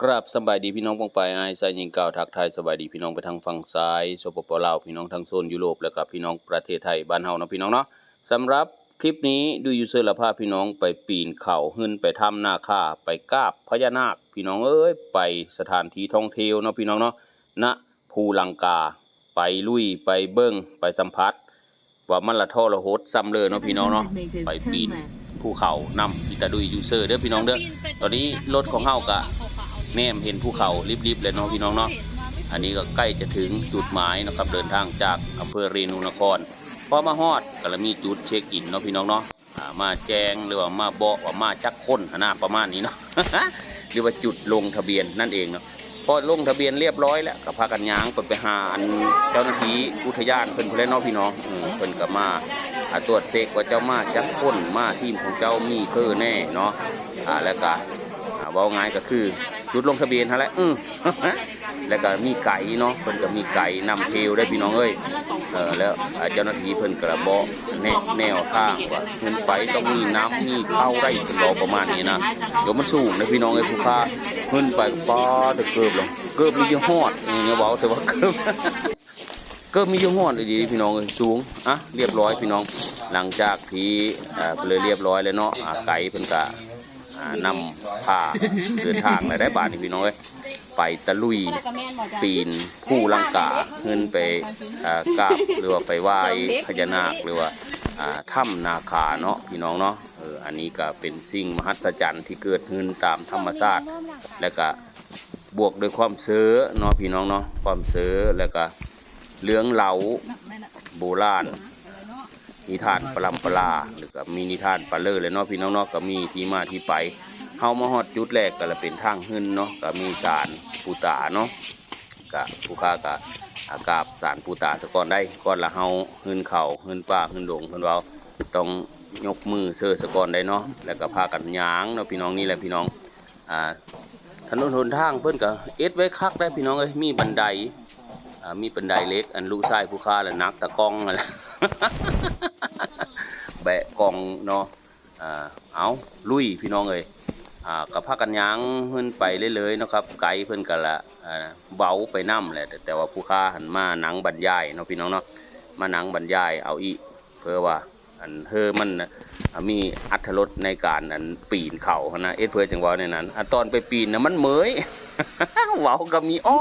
ครับสบายดีพี่น้องปองไปไอ้ายสายยิงเก่าวทักทายสบายดีพี่น้องไปทางฝั่งซ้ายสปปลาวพี่น้องทางโซนยุโรปแล้วก็พี่น้องประเทศไทยบ้านเฮาเนาะพี่น้องเนาะสำหรับคลิปนี้ดูยูเซอร์ละพาพี่น้องไปปีนเขาขึ้นไปถ้ำนาคาไปกราบพญานาค พี่น้องเอ้ยไปสถานที่ท่องเที่ยวเนาะพี่น้องเนาะณภูลังกา ไปลุยไปเบิ้งไปสัมผัสว่ามันละท่อละโหดซ้ำเลยเนาะพี่น้องเนาะไปปีนภูเขานำพิตาดุยยูเซอร์เด้อพี่น้องเด้อตอนนี้รถของเฮากะ แนมเห็นภูเขาริบๆเลยเนาะพี่น้องเนาะอันนี้ก็ใกล้จะถึงจุดหมายนะครับเดินทางจากอำเภอเรนูนครพอมาฮอดก็ละมีจุดเช็คอินเนาะพี่น้องเนาะมาแจ้งหรือว่ามาเบอกว่ามาจักคนหนนาประมาณนี้เนาะหรือว่าจุดลงทะเบียนนั่นเองเนาะพอลงทะเบียนเรียบร้อยแล้วก็พากันย้างไปไปหาอันเจ้าหน้าที่อุทยานเพิ่นเพิ่อนเนาะพี่น้องอืมเพิ่นก็มาตรวจเช็คว่าเจ้ามาจักคนมาทีมของเจ้ามีเพื่อแน่เนาะอ่าแล้วก็อ่าเว้าง่ายก็คือ จุดลงทะเบียนฮะแหละอือแล้วก็มีไก่เนาะเพิ่นก็มีไก่นำเทวได้พี่น้องเอ้ยเออแล้วเจ้าหน้าที่เพิ่นกระบอกแนแนวทางว่าเงินไฟต้องมีน้ำมีข้าวได้เพิ่นบอประมาณนี้นะเดี๋ยวมันสูงนะพี่น้องเอ้ยผู้ค้าเพิ่นไปป้าแตะเกิบลงเกิบมียี่ห้อดนี่เนี่ยเว้าแต่ว่าเกิบเกิบมียี่ห้อดดีๆพี่น้องเอ้ยสูงอะเรียบร้อยพี่น้อง หลังจากที่อ่าเลยเรียบร้อยแล้วเนาะไก่เพิ่นก็ อ่านำพาเดินทางไปได้บาทนี่พี่น้องเอ้ยไปตะลุยปีนผู้ลังกาเงินไปกราบหรือว่าไปไหว้พญานาคหรือว่าถ้ำนาคาเนาะพี่น้องเนาะเอออันนี้ก็เป็นสิ่งมหัศจรรย์ที่เกิดขึ้นตามธรรมชาติและก็บวกด้วยความเสือเนาะพี่น้องเนาะความเสือแล้วก็เลื้องเหลาโบราณ นิทานปลำปลาหรือก็มีนิทานปลาเลอเลยเนาะพี่น้องเนาะก็มีที่มาที่ไปเฮามาฮอดจุดแรกก็ละเป็นทางหึนเนาะก็มีศาลปูตาเนาะก็ผู้ค้าก็อากาบศาลปูตาสะก่อนได้ก่อนละเฮาหึนเข่าหึนป่าหึนดงเพิ่นเว้าต้องยกมือเซอสะก่อนได้เนาะแล้วก็พากันย้างเนาะพี่น้องนี่แหละพี่น้องอ่าถนนหนทางเพิ่นก็เอ็ดไว้คักได้พี่น้องเอ้ยมีบันไดอ่ามีบันไดเล็กอันลูกชายผู้ค้าและนักตะก้องนั่นแหละ แบะกองเนาะอ่าเอาลุยพี่น้องเอ้ยอ่ากับพากันยางเพิ่นไปเรื่อยๆเนาะครับไกลเพิ่นกันละอ่าเบาไปน้ำแหละแต่ว่าผู้ค้าหันมาหนังบรรยายเนาะพี่น้องเนาะมาหนังบรรยายเอาอีเพื่อว่าอันเธอมันนะมีอัธรสในการอันปีนเขานะเอ็ดเพื่อจังหวะในนั้นอตอนไปปีนนะมันเหมยเว้าก็มีอ้อ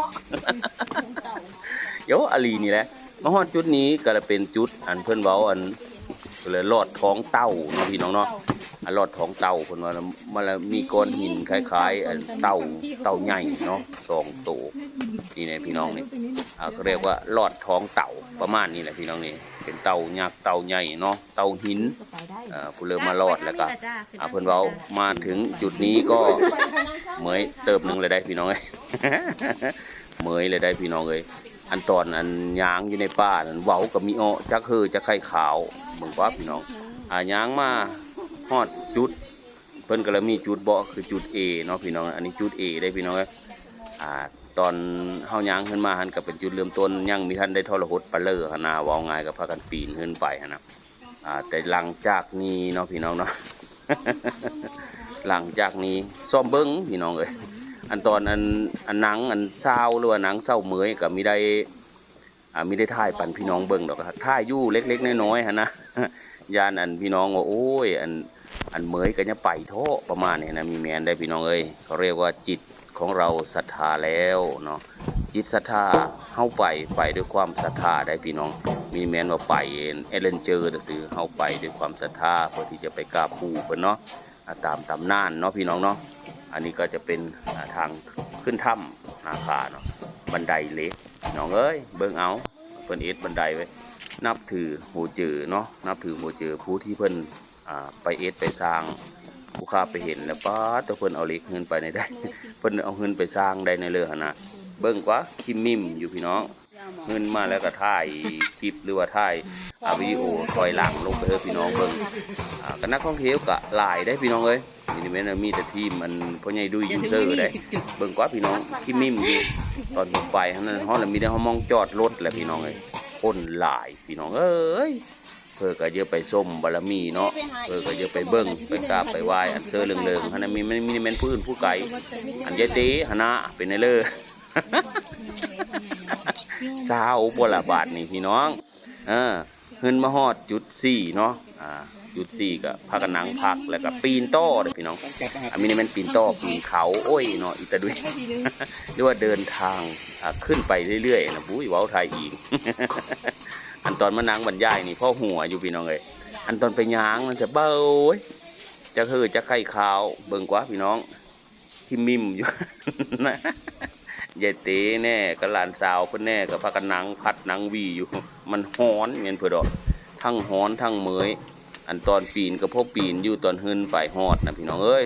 เดี๋ยวอลีนี่แหละมาฮอดจุดนี้ก็จะเป็นจุดอันเพิ่อนเว้าอัน เลยลอดท้องเต้าเนาะพี่น้องเนาะอันลอดท้องเต้าเพิ่นว่ามันละมีก้อนหินคล้ายๆอันเต้าเต้าใหญ่เนาะสองโตวนี่แหละพี่น้องนี่อ่าเขาเรียกว่าลอดท้องเต่าประมาณนี้แหละพี่น้องนี่เป็นเต่ายักษ์เต่าใหญ่เนาะเต่าหินอ่าผู้เริ่มมาลอดแล้วก็อ่าเพิ่นเว้ามาถึงจุดนี้ก็เหมยเติบหนึ่งเลยได้พี่น้องเอ้ยเหมยเลยได้พี่น้องเอ้ยอันตอนอันยางอยู่ในป่านั้นเว้ากับมีอ้อจักเฮอจักไข่ขาว บิ่งว่าพี่น้องอ่ายางมาฮอดจุด เพิ่นก็เลยมีจุดเบาะคือจุด A เนาะพี่น้อง อันนี้จุด A ได้พี่น้องเอ้ยอ่าตอนเฮายางขึ้นมาหันก็เป็นจุดเริ่มต้นยังมีท่านได้ทรหดปลาเลอหั่นน่ะเว้าง่ายก็พากันปีนขึ้นไปหั่นน่ะอ่าแต่หลังจากนี้เนาะพี่น้องเนาะหลังจากนี้ซ่อมเบิ้งพี่น้องเอ้ยอันตอนอันอันหนังอันเศร้าหรือว่าหนังเศร้าเหมยก็มีได้อ่า มีได้ถ่ายปันพี่น้องเบิ่งดอกครับถ่ายยู่เล็กๆน้อยๆฮะนะยานอันพี่น้องว่าโอ้ย อันอันเหมยก็จะไปโทษประมาณนี้นะมีแมนได้พี่น้องเอ้ยเขาเรียกว่าจิตของเราศรัทธาแล้วเนาะจิตศรัทธาเฮาไปไปด้วยความศรัทธาได้พี่น้อง มีแมนว่าไปเอเลนเจอร์ซื้อเฮาไปด้วยความศรัทธาเพื่อที่จะไปกราบปู่เพิ่นเนาะตามตำนานเนาะพี่น้องเนาะอันนี้ก็จะเป็นทางขึ้นถ้ำนาคาเนาะบันไดเล็ก น้องเอ้ยเบิ่งเอาเพิ่นเอ็ดบันไดไว้นับถือโหเจือเนาะนับถือโหเจือผู้ที่เพิ่นอ่าไปเอ็ดไปสร้างผู้ค้าไปเห็นแล้วป้าตัวเพิ่นเอาเล็กเงินไปในได้ เพิ่นเอาเงินไปสร้างได้ในเรือหนนะเบิ่งกว่าคิมมิมอยู่พี่น้อง เงินมาแล้วก็ถ่ายคลิปหรือว่าถ่ายอ่าวิดีโอถอยหลังลงไปเด้อพี่น้องเบิ่งอ่าก็นักท่องเที่ยวก็หลายได้พี่น้องเอ้ยนี่แม่นมีแต่ทีมมันพ่อใหญ่ดุยยูเซอร์ได้เบิ่งกว่าพี่น้องคิมมิมอยู่ตอนผมไปทั้งนั้นฮอดแล้วมีแต่เฮามองจอดรถแหละพี่น้องเอ้ยคนหลายพี่น้องเอ้ยเพื่อก็เยอะไปส้มบารมีเนาะเพื่อก็เยอะไปเบิ้งไปกราบไปไหว้อันเซอร์เริงๆหันนะมีมันมีแม่นผู้อื่นผู้ไกลอันยายตีหนนะเป็นไงเล สาวบ่ละบาทนี่พี่น้องเออเฮินมาฮอดจุดสี่เนาะอ่าจุดสี่ก็พากันนังพักแล้วก็ปีนต้อเด้อพี่น้องอันนี้ม่นปีนต้อปีนเขาโอ้ยเนาะอีตาดุยหรือว่าเดินทางอ่าขึ้นไปเรื่อยๆนะบุ้ยว้าไทยอีกอันตอนมานังบรรยายนี่พ่อหัวอยู่พี่น้องเลยอันตอนไปย่างมันจะเบ้าจะคือจะไข่ขาวเบิ่งกว่าพี่น้องที่มิมอยู่นะ ยายเต้แน่กับหลานสาวเพิ่นแน่กับพากันหนังพัดหนังวีอยู่ มันฮ้อนเงี้ยเพื่อดอกทั้งฮ้อนทั้งเหมยอันตอนปีนก็พวกปีนอยู่ตอนหืนไปฮอดนะพี่น้องเอ้ย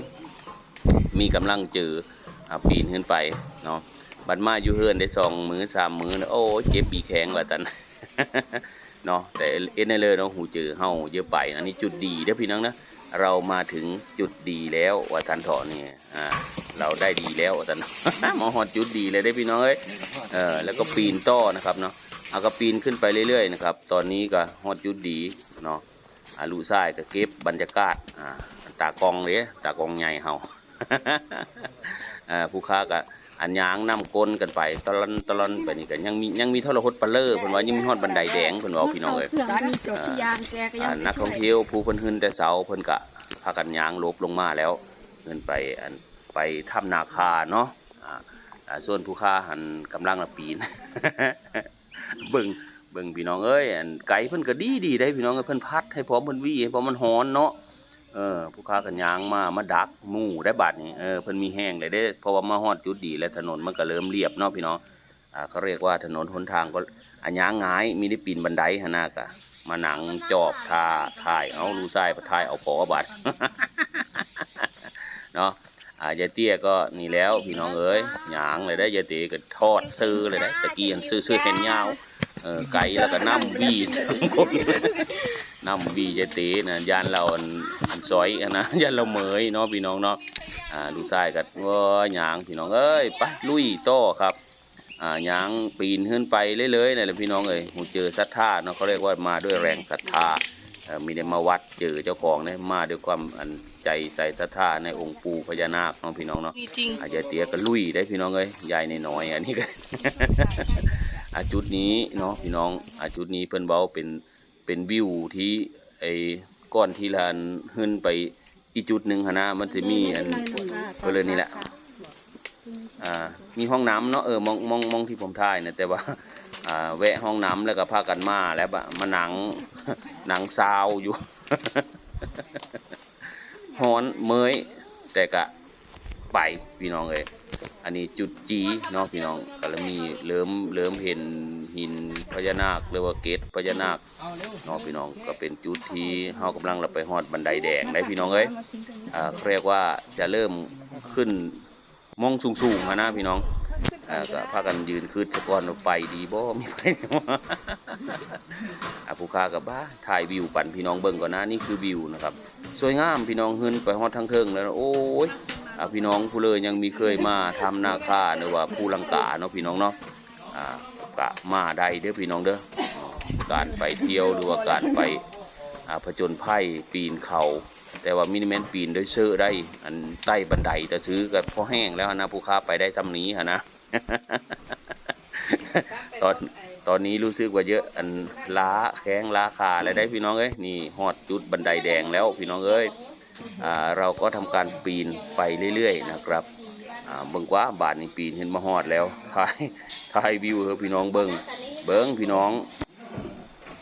มีกำลังเจออาปีนขึ้นไปเนาะบัดมาอยู่เฮือนได้สองมือสามมือนะโอ้เจ็บปีแข็งว่าตันเนาะแต่เอ็นเลยเนาะหูเจอเฮาเยอะไปอันนี้จุดดีเด้อพี่น้องนะเรามาถึงจุดดีแล้วว่าทันเถาะนี่อ่า เราได้ดีแล้วว่าทันมาฮอดจุดดีเลยได้อพี่น้องเอ้ยเออแล้วก็ปีนต่อนะครับเนาะเอาก็ปีนขึ้นไปเรื่อยๆนะครับ ตอนนี้ก็ฮอดจุดดีเนาะอาลูซ้ายก็เก็บบรรยากาศอ่าตากล้องเลยตากล้องใหญ่เฮาอ่าผู้ค้าก็อันยางนํกลนกันไปตะลอนตะลอนไปนี่ก็ยังมียังมีโทรหดปลาเลอร์เพิ่นว่ายังมีฮอดบันไดแดงเพิ่นว่าพี่น้องเอ้ยเครื่องมีจบที่ยางแกก็ยัอ่างนักท่องเที่ยวผู้เพิ่นขึ้นแต่เสาเพิ่นก็พากันยางลบลงมาแล้วเพิ่นไปอัน ไปถ้ำนาคาเนาะอ่าส่วนผู้ค้าหันกำลังละปีนเบิ่งเบิ่งพี่น้องเอ้ยไก่เพิ่นก็ดีดีได้พี่น้องเอ้ยเพิ่นพัดให้พร้อมเพิ่นวี่ให้พร้อมมันฮ้อนเนาะเออผู้ค้ากันยางมามาดักหมู่ได้บัดนี้เออเพิ่นมีแห้งเลยเด้เพราะว่ามาฮอดจุดดีแล้วถนนมันก็เริ่มเรียบเนาะพี่น้องอ่าเขาเรียกว่าถนนหนทางก็อันยางงายมีได้ปีนบันไดหนน่ะกะมาหนังจอบทาถ่ายเอาลูกชายไปถ่ายเอาปอบัตรเนาะ อ่ายายเตี้ยก็นี่แล้วพี่น้องเอ้ยหยางเลยได้ยายเตี้ยก็ทอดซื้อเลยได้ตะกี้อันซื้อซื้อเห็นยาวเออไก่แล้วก็น้ำบีทั้งคนน้ำบียายเตี้ยนะยานเราอันอันซอยนะยานเราเหมยเนาะพี่น้องเนาะอ่าลูกชายก็ว่าหยางพี่น้องเอ้ยไปลุยโต่อครับอ่าหยางปีนขึ้นไปเรื่อยๆนี่แหละพี่น้องเอ้ยหูเจอศรัทธาเนาะเขาเรียกว่ามาด้วยแรงศรัทธา มีได้มาวัดเจอเจ้าของเนี่ยมาด้วยความอันใจใส่ศรัทธาในองค์ปู่พญานาคเนาะพี่น้องเนาะจริงอาจจะเตี้ยก็ลุยได้พี่น้องเอ้ยยายในน้อยๆอันนี้ก็ อาจุดนี้เนาะพี่น้องอาจุดนี้เพิ่นเว้าเป็นเป็นวิวที่ไอ้ก้อนที่ลานขึ้นไปอีกจุดหนึ่งหั้นนะมันจะมีอันเออเลยนี่แหละอ่ามีห้องน้ำเนาะเออมองมองมองที่ผมถ่ายนะแต่ว่าอ่าแวะห้องน้ำแล้วก็พากันมาแล้วบะมาหนัง หนังซาวอยู่ ฮ้อนเมยแต่กะไปพี่น้องเอ้ยอันนี้จุดจีเนาะพี่น้องก็แล้วมีเริ่มเริ่มเห็นหินพญานาคหรือว่าเกตพญานาคเนาะพี่น้องก็เป็นจุดที่เฮากำลังเราไปฮอดบันไดแดงได้พี่น้องเอ้ยอ่าเรียกว่าจะเริ่มขึ้นมองสูงๆนะพี่น้อง อ่าก็พากันยืนขึ้นสะก่อนว่าไปดีบ่มีไปบ่อาผู้ค้ากับบ้าถ่ายวิวปั่นพี่น้องเบิ่งก่อนนะนี่คือวิวนะครับ สวยงามพี่น้องขึ้นไปฮอดทางเทิงแล้วนะโอ้ยอ่าพี่น้องผู้เลยยังมีเคยมาทำนาคาหรือว่าผู้ลังกาเนาะพี่น้องเนาะอ่ากะมาได้เด้อพี่น้องเด้ออ่าการไปเที่ยวหรือว่าการไปอ่าผจญภัยปีนเขา แต่ว่ามินิแมนปีนด้วยเสื้อได้อันใต้บันไดแต่ซื้อกับพอแห้งแล้วนะผู้ค้าไปได้จำนี้ฮะนะ ตอนตอนนี้รู้สึกว่าเยอะอันล้าแข้งล้าขาอะไรได้พี่น้องเอ้ยนี่ฮอดจุดบันไดแดงแล้วพี่น้องเอ้ยอ่าเราก็ทำการปีนไปเรื่อยๆนะครับเบิ่งว่าบาทนี่ปีนเห็นมาฮอดแล้วถ่ายถ่ายวิวเฮอพี่น้องเบิ่งเบิ่งพี่น้อง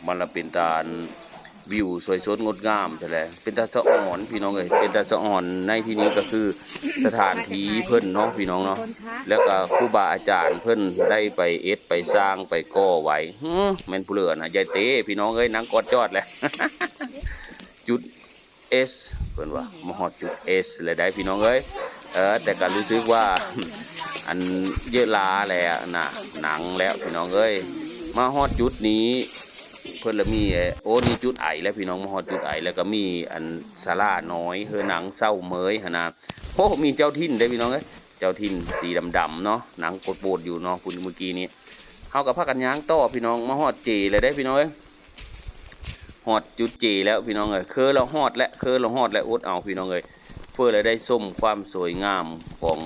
มันละเป็นตาล วิวสวยสดงดงามใช่แหละเป็นตาสะอ่อนพี่น้องเอ้ยเป็นตาสะอ่อนในที่นี้ก็คือสถานที่เพิ่นเนาะพี่น้องเนาะแล้วก็ครูบาอาจารย์เพิ่นได้ไปเอ็ดไปสร้างไปก่อไว้ฮึแม่นผู้เลือนะยายเต้พี่น้องเอ้ยนังกอดจอดแหละจุด S เพิ่นว่ามาฮอดจุด S เลยได้พี่น้องเอ้ยเออแต่ก็รู้สึกว่าอันเยอะลาแล้วนะหนังแล้วพี่น้องเอ้ยมาฮอดจุดนี้ เพิ่นละมีไอ้โอ้นี่จุดไอแล้วพี่น้องมาฮอดจุดไอแล้วก็มีอันศาลาน้อยเฮอหนังเศร้าเมยหนนะโอ้มีเจ้าถิ่นได้พี่น้องเอ้ยเจ้าถิ่นสีดำๆเนาะหนังโปดๆอยู่เนาะคุณเมื่อกี้นี้เฮากับพากันย่างต่อพี่น้องมาฮอดเจเลยได้พี่น้องเอ้ยฮอดจุดเจแล้วพี่น้องเอ้ยเคอเราฮอดและเคอเราฮอดและอดเอาพี่น้องเอ้ยเพื่อเลยได้ส้มความสวยงามของ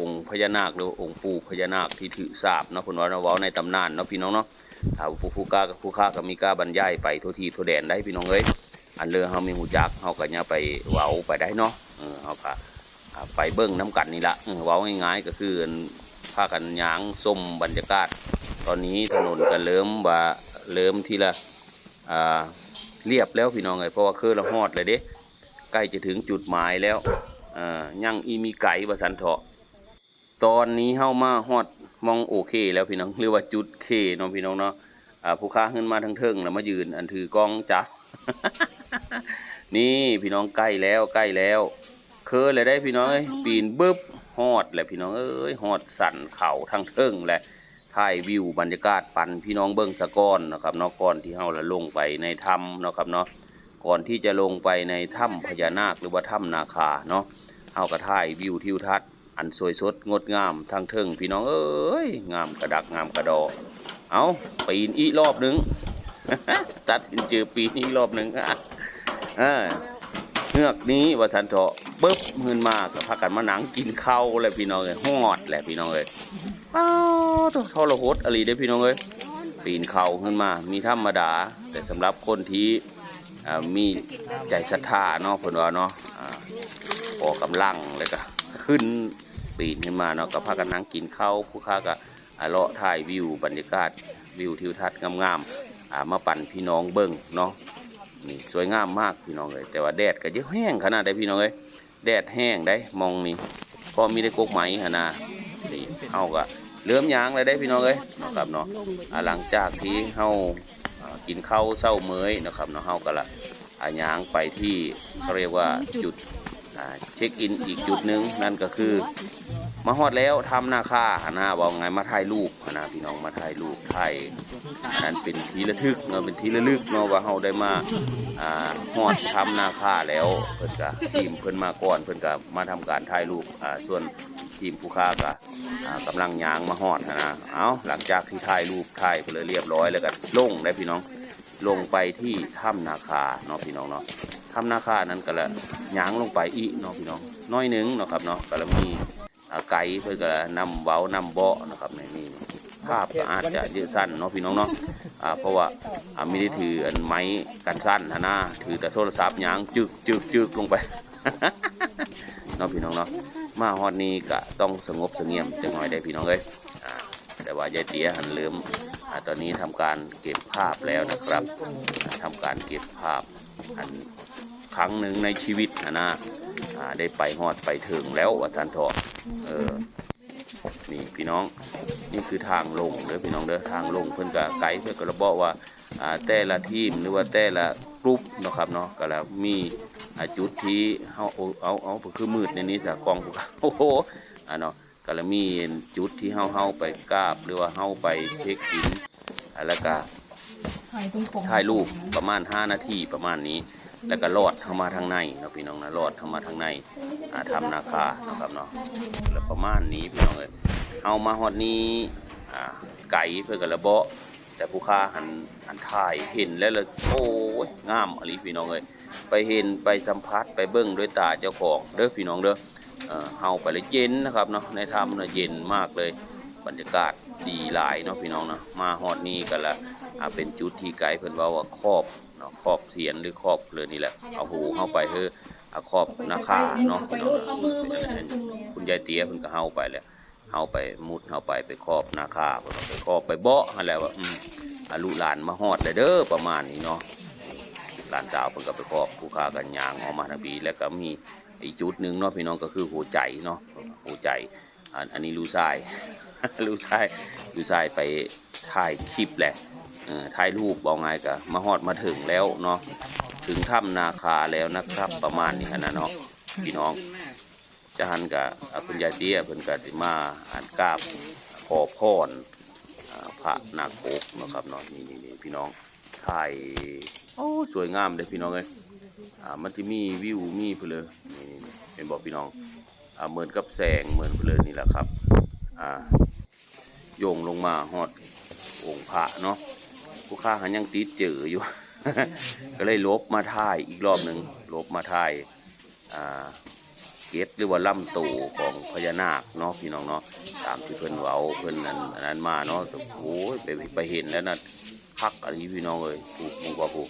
องค์พญานาคหรือองค์ปู่พญานาคที่ถือสาบเนาะเพิ่นว่าเนาเว้าในตำนานเนาะพี่น้องเนาะ ถ้าผู้ผู้กล้าผู้ค้าก็มีกล้าบรรยายไปทั่วที่ทั่วแดนได้พี่น้องเอ้ยอันเรือเฮามีหูจักเฮาก็อย่าไปเว้าไปได้เนาะเออเฮาก็ไปเบิ่งน้ำกันนี่ละเออเว้าง่ายๆก็คืออันพากันยางส้มบรรยากาศ ตอนนี้ถนนก็เริ่มว่าเริ่มทีละอ่าเรียบแล้วพี่น้องเอ้ยเพราะว่าคือเราฮอดเลยเด้ใกล้จะถึงจุดหมายแล้วอ่ายังอีมีไก่ว่าสันเถาะ ตอนนี้เฮามาฮอดมองโอเค แล้วพี่น้องหรือว่าจุดเคเนาะพี่น้องเนาะอ่าผู้ค้าขึ้นมาทั้งเทิงแล้วมายืนอันถือกล้องจับนี่พี่น้องใกล้แล้วใกล้แล้วเคยเลยได้พี่น้องเอ้ยปีนบึ๊บฮอดแหละพี่น้องเอ้ยฮอดสันเขาทั้งเทิงแหละถ่ายวิวบรรยากาศปันพี่น้องเบิ้งสะก้อนนะครับเนาะก่อนที่เฮาละลงไปในถ้ำนะครับเนาะก่อนที่จะลงไปในถ้ำพญานาคหรือว่าถ้ำนาคาเนาะเฮาก็ถ่ายวิวทิวทัศน์ อันสวยสดงดงามทางเทิงพี่น้องเอ้ยงามกระดักงามกระดอ เอาปีนอีรอบหนึง ตัดสินเจอปีนอีรอบหนึงอะเงือกนี้ว่าทันเถาะปึ๊บขึ้นมาก็พากันมาหนังกินข้าวเลยพี่น้องเลยฮอดแหละพี่น้องเลยอ้าวโถ่ทรหดอะไรได้พี่น้องเอ้ยปีนเขาขึ้นมา มีธรรมดา แต่สำหรับคนที่มีใจศรัทธาเนาะเพิ่นว่าเนาะออกกำลังแล้วก็ขึ้น ปีนขึ้นมาเนาะก็พากันนั่งกินข้าวผู้ค้าก็อ่าเลาะถ่ายวิวบรรยากาศวิวทิวทัศน์งามๆอ่ามาปั่นพี่น้องเบิ่งเนาะนี่สวยงามมากพี่น้องเลยแต่ว่าแดดก็เยอะแห้งขนาดได้พี่น้องเอ้ยแดดแห้งได้มองนี่พอมีได้กกไหมหนนะนี่เฮาก็เริ่มยางเลยได้พี่น้องเอ้ยเนาะครับเนาะอ่าหลังจากที่เฮาอ่ากินข้าวเช้าเมยเนาะครับเนาะเฮาก็ละอ่ายางไปที่เขาเรียกว่าจุดอ่า เช็คอินอีกจุดหนึ่งนั่นก็คือ มาฮอดแล้วทำนาคาหนนะบอกไงมาถ่ายรูปนะพี่น้องมาถ่ายรูปถ่ายนนั้นเป็นทีระทึกเนาะเป็นทีระลึกเนาะว่าเฮาได้มาอ่าฮอดทำนาคาแล้วเพิ่นก็ทีมเพิ่นมาก่อนเพิ่นก็มาทำการถ่ายรูปอ่าส่วนทีมผู้ค้าก็อ่ากำลังยางมาฮอดนะนะเอาหลังจากที่ถ่ายรูปถ่ายไปเลยเรียบร้อยแล้วก็ลงได้พี่น้องลงไปที่ถ้ำนาคาเนาะพี่น้องเนาะ ถ้ำนาคานั้นก็ละยางลงไปอีกเนาะพี่น้องน้อยหนึงเนาะครับเนาะก็ละมีไก่เพื่อก็นำเว้านำเบาะนะครับในนี่ภาพก็อาจจะยอะสั้นเนาะพี่น้องเนาะอ่าเพราะว่าไม่ได้ถืออันไม้กันสั้นนะนะถือแต่โทรศัพท์ยางจึกจึกจึกลงไปเนาะพี่น้องเนาะมาฮอดนี้ก็ต้องสงบเสงี่ยมจังหน่อยได้พี่น้องเอ้ยแต่ว่ายายเตี๋ยหันลืมอตอนนี้ทำการเก็บภาพแล้วนะครับอ่าทำการเก็บภาพอัน ครั้งหนึ่งในชีวิตนะนะอ่าได้ไปฮอดไปถึงแล้วว่าท่านเถอะเออนี่พี่น้องนี่คือทางลงเด้อพี่น้องเด้อทางลงเพิ่นก็ไกด์เพิ่นก็ระบอกว่าอ่าแต่ละทีมหรือว่าแต่ละกรุ๊ปเนาะครับเนาะก็แล้วมีอ่าจุดที่เฮาเอาเอาเอาคือมืดในนี้สะกล้องพวกเราโอ้โหอ่าเนาะก็แล้วมีจุดที่เฮาเฮาไปกราบหรือว่าเฮาไปเช็คอินอ่าแล้วก็ถ่ายรูปประมาณ 5 นาทีประมาณนี้ แล้วก็ลอดเข้ามาทางในเนาะพี่น้องนะลอดเข้ามาทางในอาทำนาคานะครับเนาะแล้วประมาณนี้พี่น้องเอ้ยเอามาฮอดนี้อ่าไก่เพื่อกระเบาะแต่ผู้ค้าหันหันถ่ายเห็นแล้วเลยโอ้ยงามอลีพี่น้องเอ้ยไปเห็นไปสัมผัสไปเบิ้งด้วยตาเจ้าของเด้อพี่น้องเด้อเอ่อเฮาไปเลยเย็นนะครับเนาะในถ้ำเนาะเย็นมากเลยบรรยากาศดีหลายเนาะพี่น้องเนาะมาฮอดนี้กันละเป็นจุดที่ไกด์เพิ่นว่าว่าครอบ เนาะครอบเสียนหรือครอบเลยนี่แหละ เอาหูเข้าไปเฮ้ออ่าครอบนาคาเนาะพี่น้องเนาะคุณยายเตี้ยเพิ่นก็เฮาไปแล้วเฮาไปมุดเฮาไปไปครอบนาคาเพิ่นเอาไปครอบไปเบาะนั่นแหละว่าอืมอาลูกหลานมาฮอดเลยเด้อประมาณนี้เนาะหลานสาวเพิ่นก็ไปครอบผู้ค้ากันยางออกมาทางปีแล้วก็มีอีกจุดหนึ่งเนาะพี่น้องก็คือหัวใจเนาะหัวใจอันอันนี้ลูกชายลูกชายลูกชายไปถ่ายคลิปแหละเออ ถ่ายรูปบอกไงก็มาฮอดมาถึงแล้วเนาะถึงถ้ำนาคาแล้วนะครับ ประมาณนี้นะเนาะพี่น้องจะหันกับคุณยายเตี้ยเพิ่นก็สิมาอ่านกราบขอพรอ่าพระนาคปกนะครับเนาะนี่นี่พี่น้องถ่ายโอ้สวยงามเลยพี่น้องเอ้ยอ่ามันจะมีวิวมีเพนเลยนี่นี่เป็นบอกพี่น้องอ่าเหมือนกับแสงเหมือนเพลยนี่แหละครับอ่าโยงลงมาฮอดองค์พระเนาะ ผู้ค้าหันยังติดเจออยู่ ก็เลยลบมาถ่ายอีกรอบหนึ่งลบมาถ่ายอ่าเกตหรือว่าลำตูของพญานาคเนาะพี่น้องเนาะตามที่เพิ่นเว้าเพิ่นนั้นอันนั้นมาเนาะโอ้ยไปไปเห็นแล้วนะคักอันนี้พี่น้องเอ้ยถูกมึงว่าผูก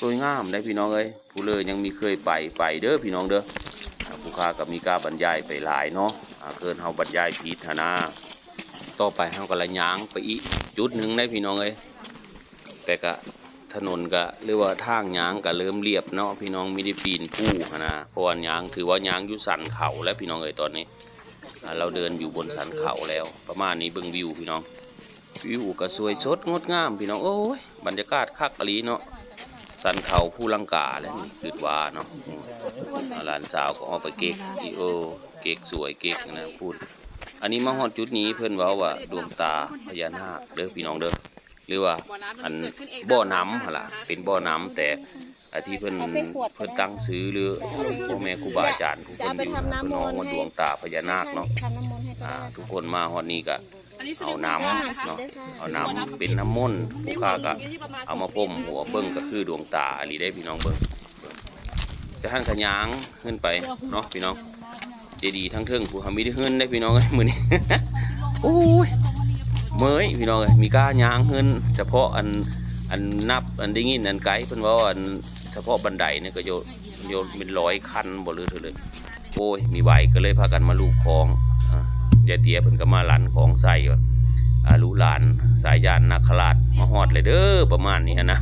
สวยงามได้พี่น้องเอ้ยผู้เลยยังมีเคยไปไปเด้อพี่น้องเด้อผู้ค้าก็มีกาบรรยายไปหลายเนาะเกินเฮาบรรยายผิดหั้นนะต่อไปเฮาก็ละยางไปอีกจุดหนึ่งได้พี่น้องเอ้ย แต่ก็ถนนก็หรือว่าทางยางก็เริ่มเรียบเนาะพี่น้องม่ได้ปีนผู้นะเพราะว่ายางถือว่ายางอยู่สันเขาแล้วพี่น้องเอ้ยตอนนี้ เราเดินอยู่บนสันเขาแล้ว ประมาณนี้เบิ่งวิวพี่น้องวิวก็สวยสดงดงามพี่น้องโอ้ยบรรยากาศคักอลีเนาะสันเขาผู้ลังกาแล้วนี่คือว่าเนาะหลานสาวก็เอาไปเก๊กอีโอเก๊กสวยเก๊กนะพูด อันนี้มาฮอดจุดนี้เพิ่อนว้าว่าดวงตาพญานาคเด้อพี่น้องเด้อ หรือว่าอันบ่อน้ำหั่นล่ะเป็นบ่อน้ำแต่อันที่เพิ่นเพิ่นตั้งซื้อหรือพ่อแม่ครูบาอาจารย์ผู้เพิ่นอยู่เพิ่นน้องว่าดวงตาพญานาคเนาะอ่าทุกคนมาฮอดนี้ก็อันนี้เอาน้ำเนาะเอาน้ำเป็นน้ำมนต์ผู้ค้าก็เอามาพรมหัวเบิ่งก็คือดวงตาอันนี้ได้พี่น้องเบิ่งจะหั่นขยางขึ้นไปเนาะพี่น้องเจดีทั้งเทิงผู้เฮามีได้เฮือนได้พี่น้องเอ้ยมือนี้โอ้ย เมยพี่น้องเอ้ยมีก้ายางเฮินเฉพาะอันอันนับอันได้ยินอันไกลเพิ่นว่าอันเฉพาะบันไดเนี่ยก็โยนโยนเป็นร้อยคันบ่ลือเถอเลยโอ้ยมีไหวก็เลยพากันมาลูบคลองอ่ายายเตียเพิ่นก็มาหลันของใส่ว่าอ่าลูกหลานสายยานนาคราชมาฮอดเลยเด้อประมาณนี้นะ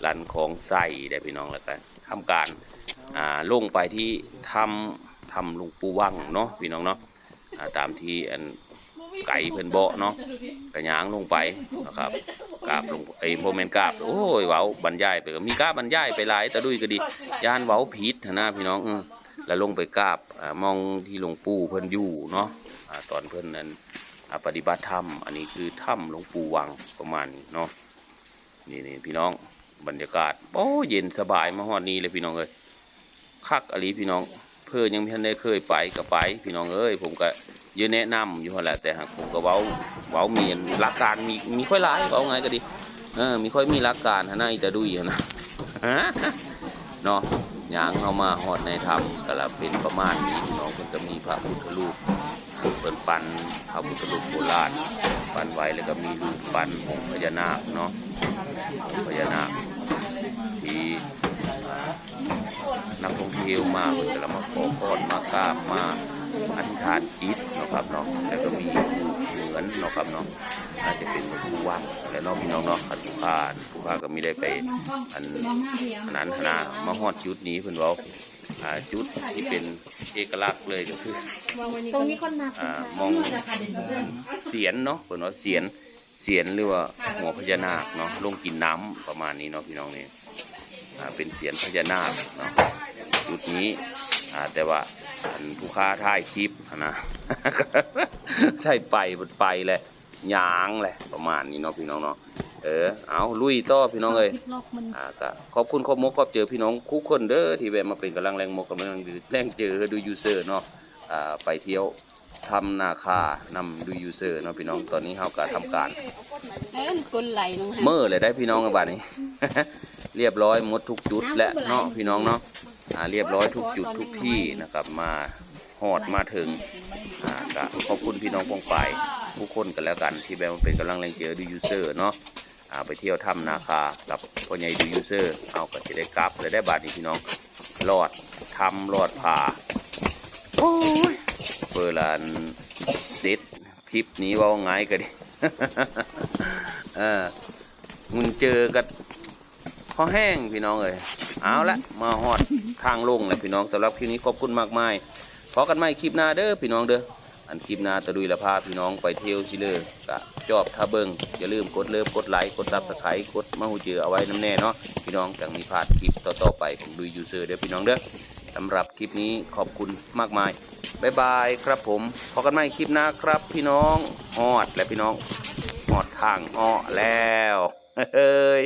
หลันของใส่ได้พี่น้องแล้วกันทำการอ่าลงไปที่ทำทำลุงปู่วังเนาะพี่น้องเนาะตามที่อัน ไก่เพิ่นเบาะเนาะกระยางลงไปนะครับกราบลงไอ้โมเมนกราบโอ้ยเว้าบรรยายไปก็มีกราบบรรยายไปหลายแต่ดุยก็ดีย่านเว้าผิดนะพี่น้องแล้วลงไปกราบมองที่หลวงปู่เพิ่นอยู่เนาะอ่าตอนเพิ่นนั้นปฏิบัติธรรมอันนี้คือถ้ำหลวงปู่วังประมาณนี้เนาะนี่นี่พี่น้องบรรยากาศโอ้เย็นสบายมาฮอดนี้เลยพี่น้องเอ้ยคักอหลีพี่น้อง เพื่อยังไม่ทันได้เคยไปก็ไป พี่น้องเอ้ยผมก็ยอะแนะนำอยู่หั่นแหละแต่หากผมก็เว้าเว้ามีหลักการมีมีค่อยหลายเว้าไงก็ดีเออมีค่อยมีหลักการหนนะอีตาดุยหั่นะเนาะยางเข้ามาฮอดในธรรมก็ละเป็นประมาณนี้พี่น้องเพิ่นก็มีพระพุทธรูปเพิ่นปั้นพระพุทธรูปโบราณปั้นไว้แล้วก็มีรูปปั้นองค์พญานาคเนาะองค์พญานาคที่ นักท่องเที่ยวมาเพิ่นก็ละมาขอพรมากราบมาอธิษฐานจิตนะครับเนาะแล้วก็มีเหมือนนะครับเนาะอาจจะเป็นผู้ว่างและน้องพี่น้องเนาะขันผู้ค้าผู้ค้าก็ไม่ได้ไปอันอันนั้นนะมาฮอดจุดนี้เพิ่อนเว่าอ่าจุดที่เป็นเอกลักษณ์เลยก็คือตรงนี้คนนับอ่ามองเสียนเนาะเพิ่นว่าเสียนเสียนหรือว่าหัวพญานาคเนาะลงกินน้ำประมาณนี้เนาะพี่น้องนี่ เป็นเสียนพญานาคเนาะจุดนี้อ่าแต่ว่าอันผู้ค้าถ่ายคลิปนะใช่ไปมันไปแหละยางแหละประมาณนี้เนาะพี่น้องเนาะเออเอาลุยต่อพี่น้องเอ้ยนอกมันอ่าก็ขอบคุณขอบมกขอบเจอพี่น้องคุกคนเด้อที่แวะมาเป็นกำลังแรงมกกำลังแรงเจอดูยูเซอร์เนาะอ่าไปเที่ยวทำนาคานำดูยูเซอร์เนาะพี่น้องตอนนี้เฮาก็ทำการเอ้ยกลไหลลงเมื่อเลยได้พี่น้องกันบัดนี้ เรียบร้อยหมดทุกจุดและเนาะพี่น้องเนาะอ่าเรียบร้อยทุกจุดทุกที่นะครับมาหอดมาถึงอ่าก็ขอบคุณพี่น้องปองไปายทุกคนกันแล้วกันที่แวะมาเป็นกำลังแรงเจอดูยูเซอร์เนาะอ่าไปเที่ยวถ้ำนาคากับพ่อใหญ่ดูยูเซอร์เอาก็จะได้กลับเลยได้บาทนี้พี่น้องรอดทำรอดผ่าโอ้ยเปิดลานเสร็จคลิปนี้เว่าไงก็ดีเออมุนเจอกับพ อแห้งพี่น้องเอ้ยเอาละมาฮอดทางลงเลยพี่น้องสำหรับคลิปนี้ขอบคุณมากมายพอกันใหม่คลิปหน้าเด้อพี่น้องเด้ออันคลิปหน้าตะดุยละพาพี่น้องไปเที่ยวชิเลอร์กะจอบท่าเบิงอย่าลืมกดเลิฟกดไลค์กดซับสไครต์กดมาหูเจือเอาไว้น้ำแน่เนาะพี่น้องจังมีพลาดคลิปต่อๆไปของดุยยูเซอร์เด้อพี่น้องเด้อสำหรับคลิปนี้ขอบคุณมากมายบ๊ายบายครับผมพอกันใหม่คลิปหน้าครับ พี่น้องฮอดและพี่น้องหอดทางอ้อแล้วเฮ้ย